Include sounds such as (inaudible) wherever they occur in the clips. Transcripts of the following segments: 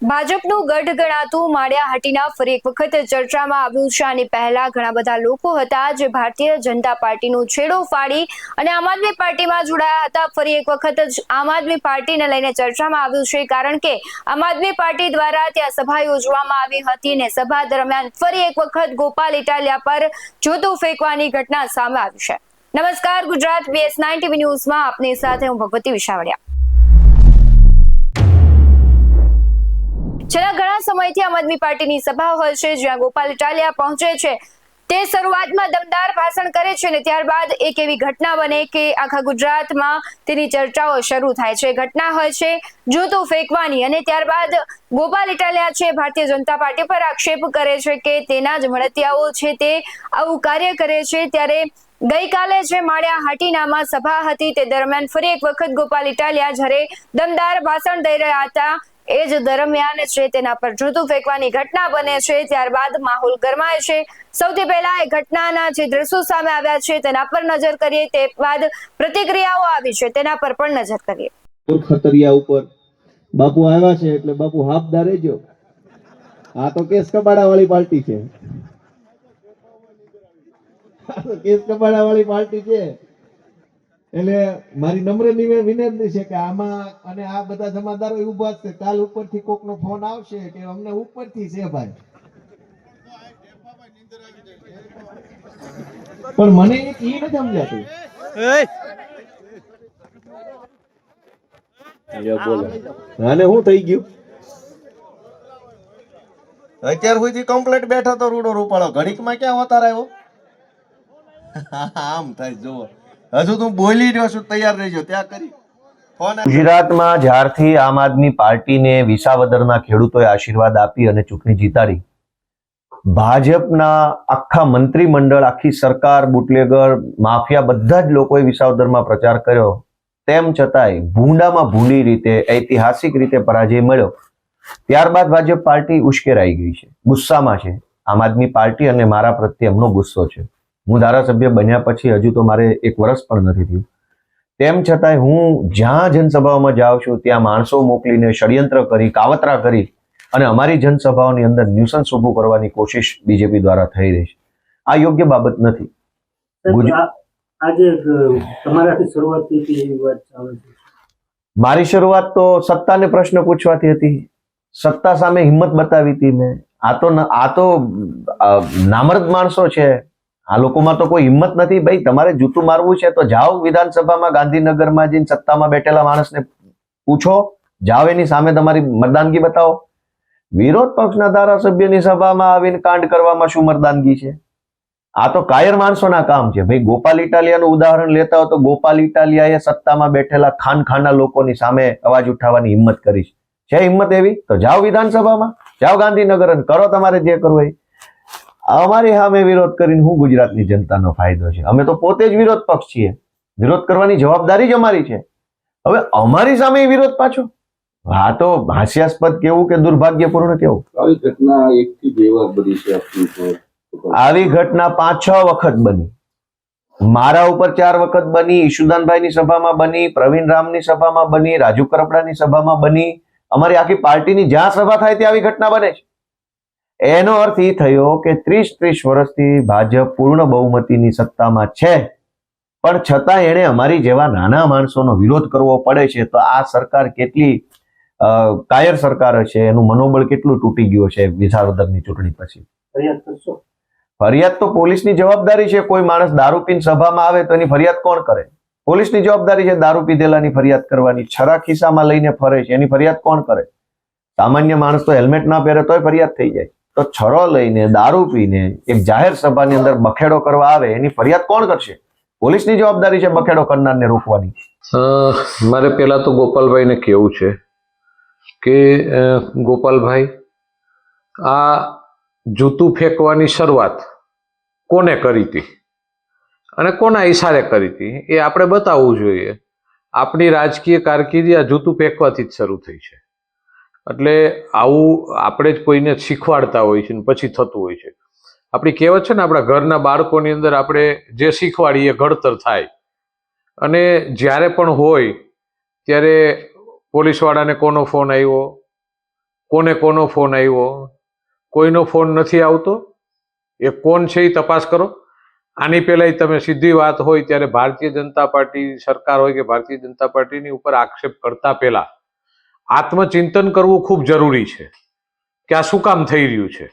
ભાજપનું ગઢ ગણાતું માળિયાહાટીના ફરી એક વખત ચર્ચામાં આવ્યું છે અને પહેલા ઘણા બધા લોકો હતા જે ભારતીય જનતા પાર્ટીનો છેડો ફાડી અને આમ આદમી પાર્ટીમાં જોડાયા હતા. ફરી એક વખત જ આમ આદમી પાર્ટીને લઈને ચર્ચામાં આવ્યું છે કારણ કે આમ આદમી પાર્ટી દ્વારા ત્યાં સભા યોજવામાં આવી હતી અને સભા દરમિયાન ફરી એક વખત ગોપાલ ઇટાલિયા પર જોતું ફેંકવાની ઘટના સામે આવી છે. નમસ્કાર, ગુજરાત બીએસ નાઇન ટીવી ન્યૂઝમાં આપની સાથે હું ભગવતી વિશાવડિયા. છેલ્લા ઘણા સમયથી આમ આદમી પાર્ટીની સભા હોય છે, જ્યાં ગોપાલ ઇટાલિયા પહોંચે છે. તે શરૂઆતમાં દમદાર ભાષણ કરે છે અને ત્યારબાદ એક એવી ઘટના બને કે આખા ગુજરાતમાં તેની ચર્ચાઓ શરૂ થાય છે. ઘટના હોય છે જૂતું ફેંકવાની અને ત્યારબાદ ગોપાલ ઇટાલિયા છે, ભારતીય જનતા પાર્ટી પર આક્ષેપ કરે છે કે તેના જ મળતિયાઓ છે તે આવું કાર્ય કરે છે. ત્યારે ગઈકાલે જે માળિયા હાટીનામાં સભા હતી, તે દરમિયાન ફરી એક વખત ગોપાલ ઇટાલિયા જ્યારે દમદાર ભાષણ દઈ રહ્યા હતા એ જ દરમિયાન છે, તેના પર જૂતું ફેંકવાની ઘટના બને છે, ત્યારબાદ માહોલ ગરમાય છે. સૌથી પહેલા એ ઘટનાના જે દ્રશ્યો સામે આવ્યા છે, તેના પર નજર કરીએ, તે બાદ પ્રતિક્રિયાઓ આવી છે, તેના પર પણ નજર કરીએ. ખતરિયા ઉપર બાપુ આવ્યા છે, એટલે બાપુ હાફદાર રહેજો. આ તો કેસ કબાડા વાળી પાર્ટી છે. કેસ કબાડા વાળી પાર્ટી છે. એટલે મારી નમ્ર નિવે- વિનંતી છે કે આમાં અને આ બધા જમાદારો ઊભા છે. કાલ ઉપરથી કોકનો ફોન આવશે કે અમને ઉપરથી છે ભાઈ. પણ મને એ નથી સમજાતું. શું થઈ ગયું? અત્યાર સુધી કમ્પ્લેટ બેઠો તો રૂડો રૂપાળો. ઘડીકમાં ક્યાં હોતા રહ્યો (laughs) આમ થાય જુઓ. હજુ તું બોલી રહ્યો છું, તૈયાર રહેજો, ત્યાં કરી. ગુજરાતમાં જ્યારથી આમ આદમી પાર્ટીને વિસાવદરના ખેડૂતોએ આશીર્વાદ આપી અને ચૂંટણી જીતાડી, ભાજપના આખા મંત્રીમંડળ, આખી સરકાર, બુટલેગર, માફિયા બધા જ લોકોએ વિસાવદરમાં પ્રચાર કર્યો. તેમ છતાંય ભૂંડામાં ભૂંડી રીતે, ઐતિહાસિક રીતે પરાજય મળ્યો. ત્યારબાદ ભાજપ પાર્ટી ઉશ્કેરાઈ ગઈ છે, ગુસ્સામાં છે. આમ આદમી પાર્ટી અને મારા પ્રત્યે એમનો ગુસ્સો છે. હું ધારાસભ્ય બન્યા પછી હજુ તો મારે એક વર્ષ પણ નથી થયું. તેમ છતાંય હું જ્યાં જનસભાઓમાં જાઉં છું ત્યાં માણસો મોકલીને ષડયંત્ર કરી કાવતરા કરી અને અમારી જનસભાઓની અંદર ન્યુસન્સ ઊભું કરવાની કોશિશ બીજેપી દ્વારા થઈ રહી છે. આ યોગ્ય બાબત નથી. સાહેબ, ગુજ- આ- આજે તમારાથી શરૂઆત થઈ એવી વાત ચાલે છે? મારી શરૂઆત તો સત્તાને પ્રશ્ન પૂછવાથી હતી. સત્તા સામે હિંમત બતાવી હતી મેં. આ તો આ તો નામર્દ માણસો છે. આ લોકોમાં તો કોઈ હિંમત નથી. ભાઈ, તમારે જૂતું મારવું છે તો જાઓ વિધાનસભામાં, ગાંધીનગરમાં જઈને સત્તામાં બેઠેલા માણસને પૂછો. જાઓ એની સામે તમારી મતદાનગી બતાવો. વિરોધ પક્ષના ધારાસભ્યની સભામાં આવીને કાંડ કરવામાં શું મરદાનગી છે? આ તો કાયર માણસોના કામ છે. ભાઈ, ગોપાલ ઇટાલિયાનું ઉદાહરણ લેતા હો તો ગોપાલ ઇટાલિયાએ સત્તામાં બેઠેલા ખાનખાના લોકોની સામે અવાજ ઉઠાવવાની હિંમત કરી છે. હિંમત એવી? તો જાઓ વિધાનસભામાં, જાઓ ગાંધીનગર અને કરો તમારે જે કરવું હોય અમારી સામે વિરોધ કરીને હું ગુજરાતની જનતાનો ફાયદો છે. અમે તો પોતે જ વિરોધ પક્ષ છીએ. વિરોધ કરવાની જવાબદારી જ અમારી છે. હવે અમારી સામે વિરોધ પાછો? હા તો હાસ્યાસ્પદ કેવું કે દુર્ભાગ્યપૂર્ણ કેવું? આવી ઘટના એક થી બે વાર બની છે આવી ઘટના પાંચ છ વખત બની. મારા ઉપર ચાર વખત બની ઈશુદાનભાઈની સભામાં બની પ્રવીણ રામની સભામાં બની રાજુ કરપડાની સભામાં બની. અમારી આખી પાર્ટીની જ્યાં સભા થાય ત્યાં આવી ઘટના બને છે. એનો અર્થ એ થયો કે ત્રીસ ત્રીસ વર્ષથી ભાજપ પૂર્ણ બહુમતીની સત્તામાં છે. પણ છતાં એણે અમારી જેવા નાના માણસોનો વિરોધ કરવો પડે છે તો આ સરકાર કેટલી કાયર સરકાર છે એનું મનોબળ કેટલું તૂટી ગયું છે વિસાવદરની ચૂંટણી પછી? ફરિયાદ કરશો. ફરિયાદ તો પોલીસની જવાબદારી છે. કોઈ માણસ દારૂ પીને સભામાં આવે તો એની ફરિયાદ કોણ કરે? પોલીસની જવાબદારી છે દારૂ પીધેલાની ફરિયાદ કરવાની. છરા ખિસ્સામાં લઈને ફરે છે. એની ફરિયાદ કોણ કરે? સામાન્ય માણસ તો હેલ્મેટ ના પહેરે તોય ફરિયાદ થઈ જાય. તો છરો લઈને, દારૂ પીને, એક જાહેર સભાની અંદર બખેડો કરવા આવે, એની ફરિયાદ કોણ કરશે? પોલીસની જવાબદારી છે બખેડો કરનારને રોકવાની. મારે પહેલા તો ગોપાલભાઈને કહેવું છે કે ગોપાલભાઈ, આ જૂતું ફેંકવાની શરૂઆત કોને કરી હતી? અને કોના ઈશારે કરી હતી? એ આપણે બતાવવું જોઈએ. આપણી રાજકીય કારકિર્દી આ જૂતું ફેંકવાથી જ શરૂ થઈ છે. એટલે આવું આપણે જ કોઈને શીખવાડતા હોય છે ને પછી થતું હોય છે. આપણી કહેવત છે ને આપણા ઘરના બાળકોની અંદર આપણે જે શીખવાડીએ ઘડતર થાય. અને જ્યારે પણ હોય, ત્યારે પોલીસવાળાને કોનો ફોન આવ્યો? કોને કોનો ફોન આવ્યો? કોઈનો ફોન નથી આવતો? એ કોણ છે એ તપાસ કરો. આની પહેલાં તમે સીધી વાત હોય ત્યારે ભારતીય જનતા પાર્ટી સરકાર હોય કે ભારતીય જનતા પાર્ટીની ઉપર આક્ષેપ કરતા પહેલા આત્મચિંતન કરવું ખૂબ જરૂરી છે. કે આ શું કામ થઈ રહ્યું છે?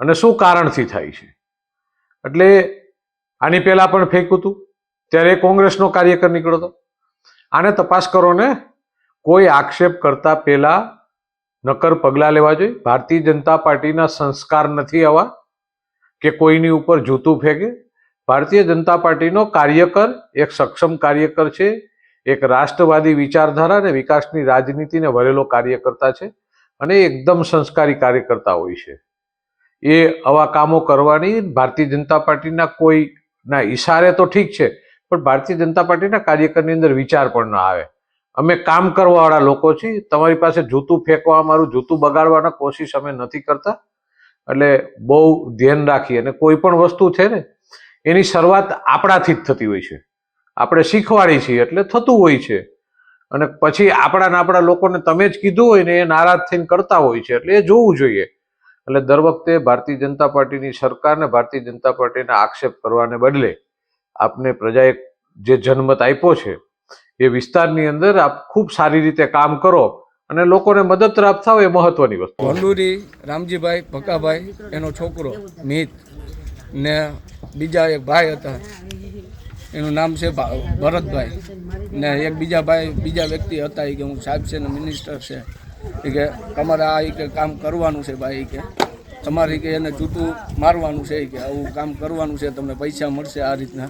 અને શું કારણથી થાય છે? એટલે આની પહેલાં પણ ફેંક્યું હતું. ત્યારે કોંગ્રેસનો કાર્યકર નીકળ્યો આને તપાસ કરો ને. કોઈ આક્ષેપ કરતા પહેલા નક્કર પગલાં લેવા જોઈએ. ભારતીય જનતા પાર્ટીના સંસ્કાર નથી આવા કે કોઈની ઉપર જૂતું ફેંકે. ભારતીય જનતા પાર્ટીનો કાર્યકર, એક સક્ષમ કાર્યકર છે. એક રાષ્ટ્રવાદી વિચારધારા અને વિકાસની રાજનીતિને વરેલો કાર્યકર્તા છે અને એકદમ સંસ્કારી કાર્યકર્તા હોય છે. એ આવા કામો કરવાની ભારતીય જનતા પાર્ટીના કોઈ ના ઈશારે તો ઠીક છે, પણ ભારતીય જનતા પાર્ટીના કાર્યકરની અંદર વિચાર પણ ના આવે. અમે કામ કરવાવાળા લોકો છીએ, તમારી પાસે જૂતું ફેંકવા, અમારું જૂતું બગાડવાના કોશિશ અમે નથી કરતા. એટલે બહુ ધ્યાન રાખી અને કોઈ પણ વસ્તુ છે ને, એની શરૂઆત આપણાથી જ થતી હોય છે. આપણે શીખવાડી છીએ એટલે થતું હોય છે. અને પછી આપણા આપણા લોકોને તમે જ કીધું હોય ને એ નારાજ થઈને કરતા હોય છે એટલે એ જોવું જોઈએ. એટલે દર વખતે ભારતીય જનતા પાર્ટીની સરકારને ભારતીય જનતા પાર્ટીને આક્ષેપ કરવાને બદલે આપને પ્રજાએ જે જનમત આપ્યો છે, એ વિસ્તારની અંદર આપ ખૂબ સારી રીતે કામ કરો અને લોકોને મદદ મદદરૂપ થાવ એ મહત્વની વસ્તુ ભંડુરી, રામજીભાઈ ભકાભાઈ, એનો છોકરો મિત ને બીજા એક ભાઈ હતા. એનું નામ છે ભરતભાઈ. ને એક બીજા ભાઈ બીજા વ્યક્તિ હતા એ કે હું સાહેબ છે ને મિનિસ્ટર છે. એ કે તમારે આ કે કામ કરવાનું છે ભાઈ કે. તમારે કે એને જૂતું મારવાનું છે કે. આવું કામ કરવાનું છે તમને પૈસા મળશે આ રીતના.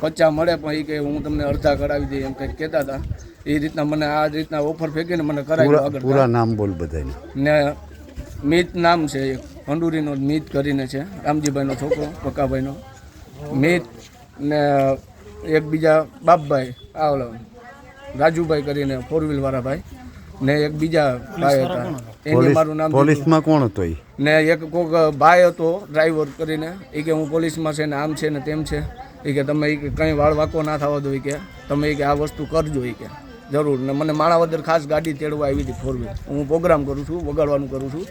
પચ્ચા મળે પણ એ કે હું તમને અડધા કરાવી દઈએ એમ કંઈક કહેતા હતા. એ રીતના મને આ રીતના ઓફર ફેંકીને મને કરાવી આગળ પૂરા નામ બોલ બધાને. ને મિત નામ છે એક. ભંડુરીનો મિત કરીને છે. રામજીભાઈનો છોકરો પક્કાભાઈનો મિત ને એક બીજા બાપભાઈ આ ઓલો રાજુભાઈ કરીને ફોર વ્હીલ વાળા ભાઈ. ને એક બીજા ભાઈ હતા. એને મારું નામ પોલીસમાં કોણ હતો એ ને એક કોક ભાઈ હતો ડ્રાઈવર કરીને. એ કે હું પોલીસમાં છે ને આમ છે ને તેમ છે. એ કે તમે એ કે કંઈ વાળ વાકો ના થવા દો એ કે. તમે એ કે આ વસ્તુ કરજો એ કે. જરૂર. ને મને માણાવદર ખાસ ગાડી તેડવા આવી હતી ફોર વ્હીલ હું પ્રોગ્રામ કરું છું વગાડવાનું કરું છું.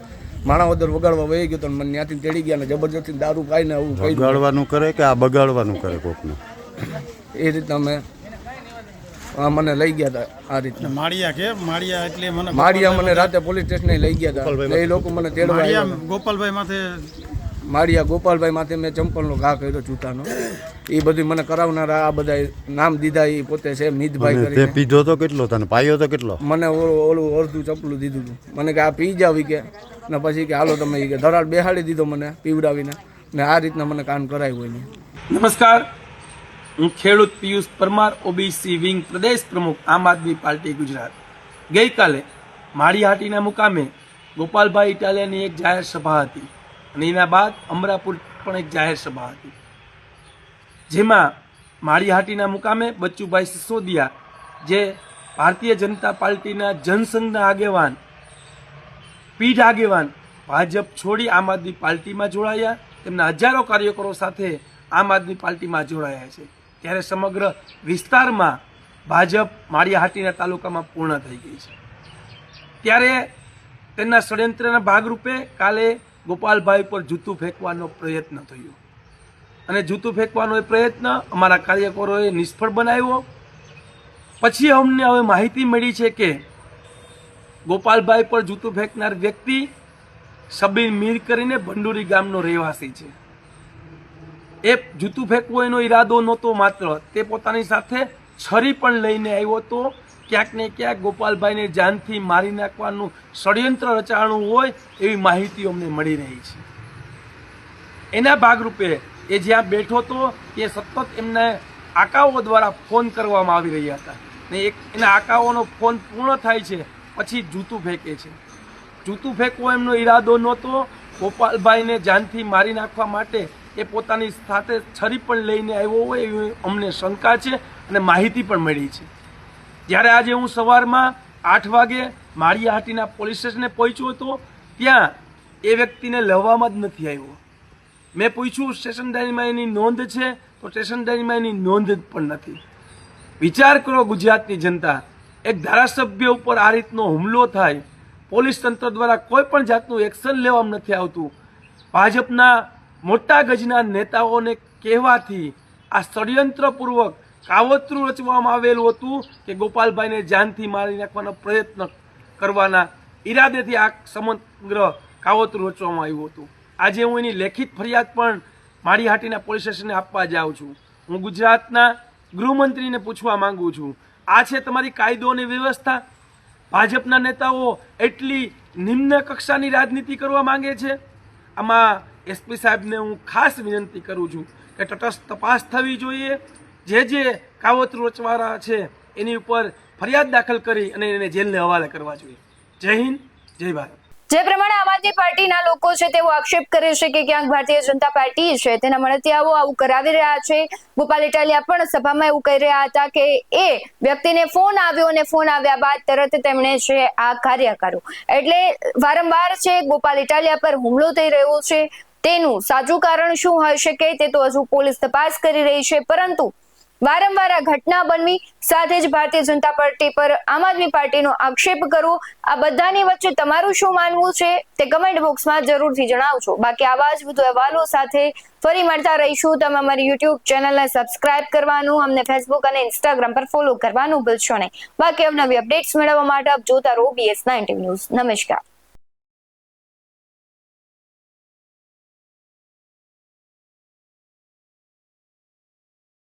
માણાવદર વગાડવા વહી ગયો તો મને ત્યાંથી તેડી ગયા ને જબરજસ્તી દારૂ ખાઈને આવું વગાડવાનું કરે કે આ બગાડવાનું કરે કોકને? એ રીતના મેં આ મને લઈ ગયા હતા આ રીતના. માળિયા કે? માળિયા એટલે મને માળિયા મને રાતે પોલીસ સ્ટેશને લઈ ગયા હતા. એ લોકો મને તેડવા ગોપાલભાઈ માથે માળિયા ગોપાલભાઈ માથે મેં ચંપલનો ઘા કર્યો જૂતાનો એ બધું મને કરાવનારા આ બધા નામ દીધા એ પોતે છે મિતભાઈ કરીને. પીધો તો કેટલો તને પાયો તો કેટલો? મને ઓલું ઓલું અડધું ચપલું દીધું હતું. મને કે આ પી જાવ કે. ને પછી કે હાલો તમે કે. ધરાડ બેહાડી દીધો મને પીવડાવીને. ને આ રીતના મને કામ કરાવ્યું નમસ્કાર. હું ખેડૂત પિયુષ પરમાર ઓબીસી વિંગ પ્રદેશ પ્રમુખ, આમ આદમી પાર્ટી ગુજરાત. ગઈકાલે માળીહાટીના મુકામે ગોપાલભાઈ ઇટાલિયાની એક જાહેર સભા હતી અને એના બાદ અમરાપુર પણ એક જાહેર સભા હતી. જેમાં માળીહાટીના મુકામે બચ્ચુભાઈ સિસોદિયા, જે ભારતીય જનતા પાર્ટીના જનસંઘના આગેવાન, પીઢ આગેવાન, ભાજપ છોડી આમ આદમી પાર્ટીમાં જોડાયા. તેમના હજારો કાર્યકરો સાથે આમ આદમી પાર્ટીમાં જોડાયા છે. ત્યારે સમગ્ર વિસ્તારમાં ભાજપ માળિયાહાટીના તાલુકામાં પૂર્ણ થઈ ગઈ છે. ત્યારે તેના ષડયંત્રના ભાગરૂપે કાલે ગોપાલભાઈ પર જૂતું ફેંકવાનો પ્રયત્ન થયો. અને જૂતું ફેંકવાનો એ પ્રયત્ન અમારા કાર્યકરોએ નિષ્ફળ બનાવ્યો. પછી અમને હવે માહિતી મળી છે કે ગોપાલભાઈ પર જૂતું ફેંકનાર વ્યક્તિ સબીર મીર કરીને ભંડુરી ગામનો રહેવાસી છે. એ જૂતું ફેંકવું એનો ઈરાદો નહોતો માત્ર. તે પોતાની સાથે છરી પણ લઈને આવ્યો હતો. ક્યાંક ને ક્યાંક ગોપાલભાઈને જાનથી મારી નાખવાનું ષડયંત્ર રચાણું હોય એવી માહિતી અમને મળી રહી છે. એના ભાગરૂપે એ જ્યાં બેઠો હતો, એ સતત એમને આકાઓ દ્વારા ફોન કરવામાં આવી રહ્યા હતા. ને એક એના આકાઓનો ફોન પૂર્ણ થાય છે, પછી જૂતું ફેંકે છે. જૂતું ફેંકવો એમનો ઈરાદો નહોતો. ગોપાલભાઈને જાનથી મારી નાખવા માટે એ પોતાની સાથે છરી પણ લઈને આવ્યો હોય એવી અમને શંકા છે અને માહિતી પણ મળી છે. જ્યારે આજે હું સવારમાં આઠ વાગે માળિયાહાટીના પોલીસ સ્ટેશને પહોંચ્યો હતો, ત્યાં એ વ્યક્તિને લેવામાં જ નથી આવ્યો. મેં પૂછ્યું, સ્ટેશન ડાયરીમાં એની નોંધ છે? તો સ્ટેશન ડાયરીમાં એની નોંધ પણ નથી. વિચાર કરો, ગુજરાતની જનતા, એક ધારાસભ્ય ઉપર આ રીતનો હુમલો થાય, પોલીસ તંત્ર દ્વારા કોઈ પણ જાતનું એક્શન લેવામાં નથી આવતું. ભાજપના મોટા ગજના નેતાઓને કહેવાથી આ ષડયંત્રપૂર્વક કાવતરું રચવામાં આવેલું હતું કે ગોપાલભાઈને જાનથી મારી નાખવાનો પ્રયત્ન કરવાના ઈરાદેથી આ સમગ્ર કાવતરું રચવામાં આવ્યું હતું. આજે હું એની લેખિત ફરિયાદ પણ માળીહાટીના પોલીસ સ્ટેશને આપવા જાઉં છું. હું ગુજરાતના ગૃહમંત્રીને પૂછવા માંગુ છું. આ છે તમારી કાયદો અને વ્યવસ્થા? ભાજપના નેતાઓ એટલી નિમ્ન કક્ષાની રાજનીતિ કરવા માંગે છે? આમાં એસપી સાહેબને હું ખાસ વિનંતી કરું છું કે તટસ્થ તપાસ થવી જોઈએ. જે જે કાવતરું રચવાના છે, એની ઉપર ફરિયાદ દાખલ કરી અને એને જેલને હવાલે કરવા જોઈએ. જય હિન્દ, જય ભારત. જે પ્રમાણે આમ આદમી પાર્ટીના લોકો છે તેવો આક્ષેપ કરે છે કે ક્યાંક ભારતીય જનતા પાર્ટી છે, તેના મળતિયાઓ આવું કરાવી રહ્યા છે. ગોપાલ ઇટાલિયા પણ સભામાં એવું કહી રહ્યા હતા કે એ વ્યક્તિને ફોન આવ્યો અને ફોન આવ્યા બાદ તરત તેમણે છે આ કાર્ય કર્યું એટલે વારંવાર છે ગોપાલ ઇટાલિયા પર હુમલો થઈ રહ્યો છે. તેનું સાચું કારણ શું હોઈ શકે તે તો હજુ પોલીસ તપાસ કરી રહી છે, પરંતુ વારંવાર આ ઘટના બનવી સાથે જ ભારતીય જનતા પાર્ટી પર આમ આદમી પાર્ટીનો આક્ષેપ કરવો, આ બધાની વચ્ચે તમારું શું માનવું છે તે કમેન્ટ બોક્સમાં જરૂરથી જણાવજો. બાકી આવા જ વધુ અહેવાલો સાથે ફરી મળતા રહીશું. તમે અમારી યુટ્યુબ ચેનલને સબસ્ક્રાઇબ કરવાનું, અમને ફેસબુક અને ઇન્સ્ટાગ્રામ પર ફોલો કરવાનું ભૂલશો નહીં. બાકી અવનવી અપડેટ્સ મેળવવા માટે આપ જોતા રહો બીએસ નાઇન્ટી ન્યૂઝ નમસ્કાર.